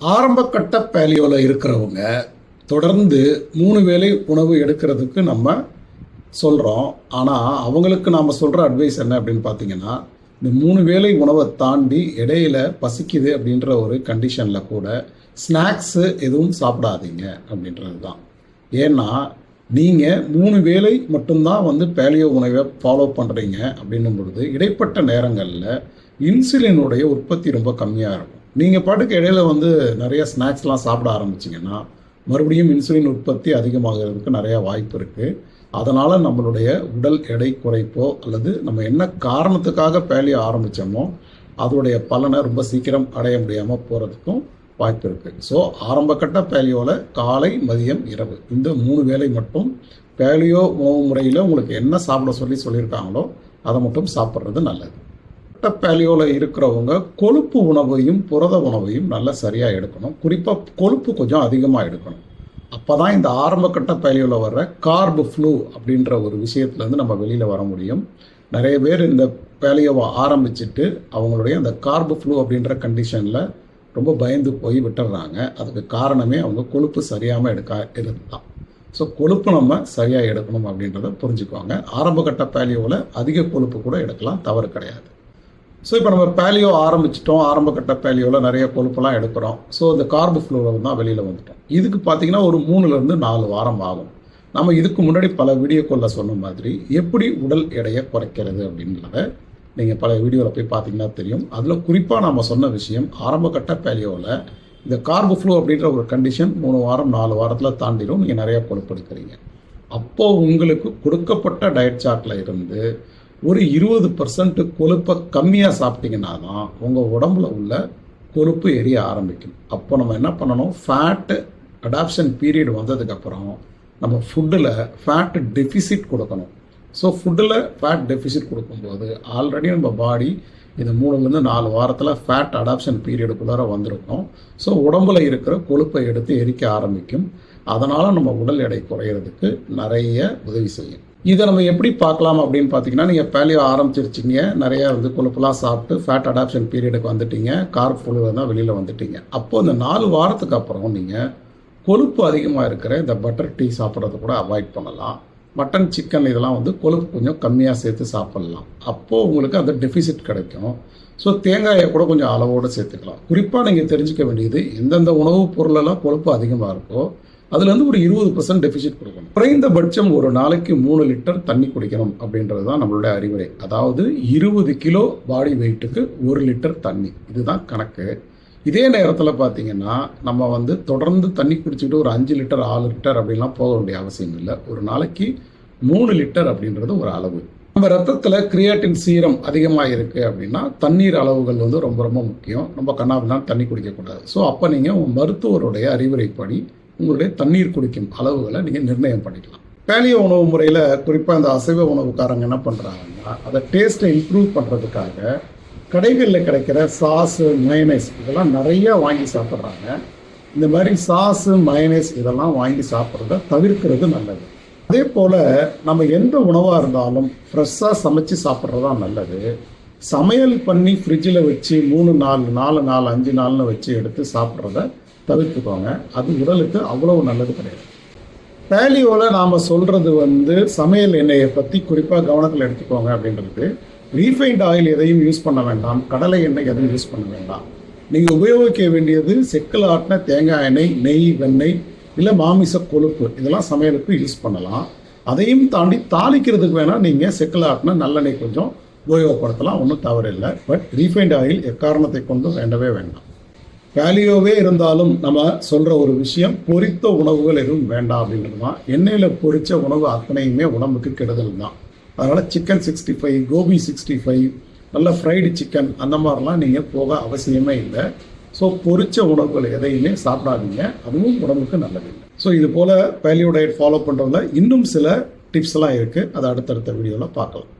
ஆரம்ப கட்ட பேலியோவில் இருக்கிறவங்க தொடர்ந்து மூணு வேளை உணவு எடுக்கிறதுக்கு நம்ம சொல்கிறோம் ஆனால் அவங்களுக்கு நாம் சொல்கிற அட்வைஸ் என்ன அப்படின்னு பார்த்தீங்கன்னா இந்த மூணு வேளை உணவை தாண்டி இடையில பசிக்குது அப்படின்ற ஒரு கண்டிஷனில் கூட ஸ்நாக்ஸு எதுவும் சாப்பிடாதீங்க அப்படின்றது தான் ஏன்னா நீங்கள் மூணு வேளை மட்டும்தான் வந்து பேலியோ உணவை ஃபாலோ பண்ணுறீங்க அப்படின்னும் பொழுது இடைப்பட்ட நேரங்களில் இன்சுலினுடைய உற்பத்தி ரொம்ப கம்மியாக இருக்கும். நீங்கள் பாட்டுக்கு இடையில வந்து நிறைய ஸ்நாக்ஸ்லாம் சாப்பிட ஆரம்பிச்சிங்கன்னா மறுபடியும் இன்சுலின் உற்பத்தி அதிகமாகிறதுக்கு நிறைய வாய்ப்பு இருக்குது அதனால் நம்மளுடைய உடல் எடை குறைப்போ அல்லது நம்ம என்ன காரணத்துக்காக பேலியோ ஆரம்பித்தோமோ அதோடைய பலனை ரொம்ப சீக்கிரம் அடைய முடியாமல் போகிறதுக்கும் வாய்ப்பு இருக்குது ஸோ ஆரம்பக்கட்ட பேலியோவில் காலை மதியம் இரவு. இந்த மூணு வேளை மட்டும் பேலியோ உணவு முறையில் உங்களுக்கு என்ன சாப்பிட சொல்லி சொல்லியிருக்காங்களோ அதை மட்டும் சாப்பிட்றது நல்லது. கட்ட பேலியோவில் இருக்கிறவங்க கொழுப்பு உணவையும் புரத உணவையும் நல்லா சரியாக எடுக்கணும். குறிப்பாக கொழுப்பு கொஞ்சம் அதிகமாக எடுக்கணும். அப்போ தான் இந்த ஆரம்பக்கட்ட பேலியோவில் வர்ற கார்பு ஃப்ளூ அப்படின்ற ஒரு விஷயத்துலேருந்து நம்ம வெளியில் வர முடியும். நிறைய பேர் இந்த பேலியோவை ஆரம்பிச்சுட்டு அவங்களுடைய அந்த கார்பு ஃப்ளூ அப்படின்ற கண்டிஷனில் ரொம்ப பயந்து போய் விட்டுடுறாங்க அதுக்கு காரணமே அவங்க கொழுப்பு சரியாமல் எடுக்க இருந்தான் ஸோ கொழுப்பு நம்ம சரியாக எடுக்கணும் அப்படின்றத புரிஞ்சுக்குவாங்க ஆரம்பகட்ட பேலியோவில் அதிக கொழுப்பு கூட எடுக்கலாம் தவறு கிடையாது. ஸோ இப்போ நம்ம பேலியோ ஆரம்பிச்சிட்டோம். ஆரம்ப கட்ட பேலியோவில் நிறைய கொழுப்பெல்லாம் எடுக்கிறோம். ஸோ இந்த கார்பு ஃப்ளோவில் தான் வெளியில் வந்துட்டோம். இதுக்கு பார்த்தீங்கன்னா ஒரு மூணுலேருந்து நாலு வாரம் ஆகும். நம்ம இதுக்கு முன்னாடி பல வீடியோக்களில் சொன்ன மாதிரி எப்படி உடல் எடையை குறைக்கிறது அப்படின்றத நீங்கள் பல வீடியோவில் போய் பார்த்தீங்கன்னா தெரியும். அதில் குறிப்பாக நம்ம சொன்ன விஷயம் ஆரம்ப கட்ட பேலியோவில் இந்த கார்பு ஃப்ளோ அப்படின்ற ஒரு கண்டிஷன் மூணு வாரம் நாலு வாரத்தில் தாண்டிடும் நீங்கள் நிறைய கொழுப்பு எடுக்கிறீங்க. அப்போது உங்களுக்கு கொடுக்கப்பட்ட டயட் சார்ட்டில் இருந்து ஒரு இருபது பர்சன்ட் கொழுப்பை கம்மியாக சாப்பிட்டீங்கன்னா தான் உங்கள் உடம்புல உள்ள கொழுப்பு எரிய ஆரம்பிக்கும். அப்போ நம்ம என்ன பண்ணணும்? ஃபேட்டு அடாப்ஷன் பீரியட் வந்ததுக்கப்புறம் நம்ம ஃபுட்டில் ஃபேட் டெஃபிசிட் கொடுக்கணும். ஸோ ஃபுட்டில் ஃபேட் டெஃபிசிட் கொடுக்கும்போது ஆல்ரெடி நம்ம பாடி இது மூணுலேருந்து நாலு வாரத்தில் ஃபேட் அடாப்ஷன் பீரியடுக்குள்ளார வந்திருக்கும். ஸோ உடம்புல இருக்கிற கொழுப்பை எடுத்து எரிக்க ஆரம்பிக்கும். அதனால் நம்ம உடல் எடை குறையிறதுக்கு நிறைய உதவி செய்யும். இதை நம்ம எப்படி பார்க்கலாம் அப்படின்னு பார்த்தீங்கன்னா நீங்கள் பேலியோ ஆரம்பிச்சிருச்சிங்க. நிறைய வந்து கொழுப்புலாம் சாப்பிட்டு ஃபேட் அடாப்ஷன் பீரியடுக்கு வந்துட்டீங்க. கார்ப் ஃபுல்லு தான் வெளியில் வந்துட்டீங்க. அப்போது இந்த நாலு வாரத்துக்கு அப்புறம் நீங்கள் கொழுப்பு அதிகமாக இருக்கிற இந்த பட்டர் டீ சாப்பிட்றத கூட அவாய்ட் பண்ணலாம். மட்டன் சிக்கன் இதெல்லாம் வந்து கொழுப்பு கொஞ்சம் கம்மியாக சேர்த்து சாப்பிட்லாம். அப்போது உங்களுக்கு அந்த டெஃபிசிட் கிடைக்கும். ஸோ தேங்காயை கூட கொஞ்சம் அளவோடு சேர்த்துக்கலாம். குறிப்பாக நீங்கள் தெரிஞ்சுக்க வேண்டியது எந்தெந்த உணவுப் பொருளெல்லாம் கொழுப்பு அதிகமாக இருக்கோ அதுலேருந்து ஒரு இருபது பர்சன்ட் டெஃபிசிட் கொடுக்கணும். குறைந்தபட்சம் ஒரு நாளைக்கு மூணு லிட்டர் தண்ணி குடிக்கணும் அப்படின்றது தான் நம்மளுடைய அறிவுரை. அதாவது இருபது கிலோ பாடி வெயிட்டுக்கு ஒரு லிட்டர் தண்ணி. இதுதான் கணக்கு. இதே நேரத்தில் பார்த்தீங்கன்னா நம்ம வந்து தொடர்ந்து தண்ணி குடிச்சிட்டு ஒரு அஞ்சு லிட்டர் ஆறு லிட்டர் அப்படின்லாம் போக வேண்டிய அவசியம் இல்லை. ஒரு நாளைக்கு மூணு லிட்டர் அப்படின்றது ஒரு அளவு. நம்ம ரத்தத்தில் கிரியாட்டின் சீரம் அதிகமாக இருக்குது அப்படின்னா தண்ணீர் அளவுகள் வந்து ரொம்ப ரொம்ப முக்கியம். நம்ம கண்ணாபின்னா தண்ணி குடிக்கக்கூடாது. ஸோ அப்போ நீங்கள் உங்கள் மருத்துவருடைய அறிவுரைப்படி உங்களுடைய தண்ணீர் குடிக்கும் அளவுகளை நீங்கள் நிர்ணயம் பண்ணிக்கலாம். பேலியோ உணவு முறையில் குறிப்பாக இந்த அசைவ உணவுக்காரங்க என்ன பண்ணுறாங்கன்னா அதை டேஸ்ட்டை இம்ப்ரூவ் பண்ணுறதுக்காக கடைகளில் கிடைக்கிற சாஸு மயனைஸ் இதெல்லாம் நிறையா வாங்கி சாப்பிட்றாங்க. இந்த மாதிரி சாஸு மயனைஸ் இதெல்லாம் வாங்கி சாப்பிட்றத தவிர்க்கிறது நல்லது. அதே போல் நம்ம எந்த உணவாக இருந்தாலும் ஃப்ரெஷ்ஷாக சமைச்சு சாப்பிட்றது தான் நல்லது. சமையல் பண்ணி ஃப்ரிட்ஜில் வச்சு மூணு நாலு நாலு நாலு அஞ்சு நாள்னு வச்சு எடுத்து சாப்பிட்றத தவிர்த்துக்கோங்க. அது உடலுக்கு அவ்வளோ நல்லது கிடையாது. பேலியோவில் நாம் சொல்கிறது வந்து சமையல் எண்ணெயை பற்றி குறிப்பாக கவனத்தில் எடுத்துக்கோங்க அப்படின்றது. ரீஃபைண்ட் ஆயில் எதையும் யூஸ் பண்ண வேண்டாம். கடலை எண்ணெய் எதையும் யூஸ் பண்ண வேண்டாம். நீங்கள் உபயோகிக்க வேண்டியது செக்கில் ஆட்டின தேங்காய் எண்ணெய் நெய் வெண்ணெய் இல்லை மாமிச கொழுப்பு. இதெல்லாம் சமையலுக்கு யூஸ் பண்ணலாம். அதையும் தாண்டி தாளிக்கிறதுக்கு வேணால் நீங்கள் செக்கில் ஆட்டின நல்லெண்ணெய் கொஞ்சம் உபயோகப்படுத்தலாம். ஒன்றும் தவறு இல்லை. பட் ரீஃபைண்ட் ஆயில் எக்காரணத்தை கொண்டும் வேண்டவே வேண்டாம். வேல்யூவே இருந்தாலும் நம்ம சொல்கிற ஒரு விஷயம் பொரித்த உணவுகள் எதுவும் வேண்டாம் அப்படின்றது தான். எண்ணெயில் பொரித்த உணவு அத்தனையுமே உடம்புக்கு கெடுதல் தான். அதனால் chicken sixty five gobi sixty five நல்ல ஃப்ரைடு சிக்கன் அந்த மாதிரிலாம் நீங்கள் போக அவசியமே இல்லை. ஸோ பொறிச்ச உணவுகள் எதையுமே சாப்பிடாதீங்க. அதுவும் உடம்புக்கு நல்லது. இல்லை ஸோ இது போல் பேலியோ டயட் ஃபாலோ பண்ணுறதுல இன்னும் சில டிப்ஸ் எல்லாம் இருக்குது அதை அடுத்தடுத்த வீடியோவில் பார்க்கலாம்.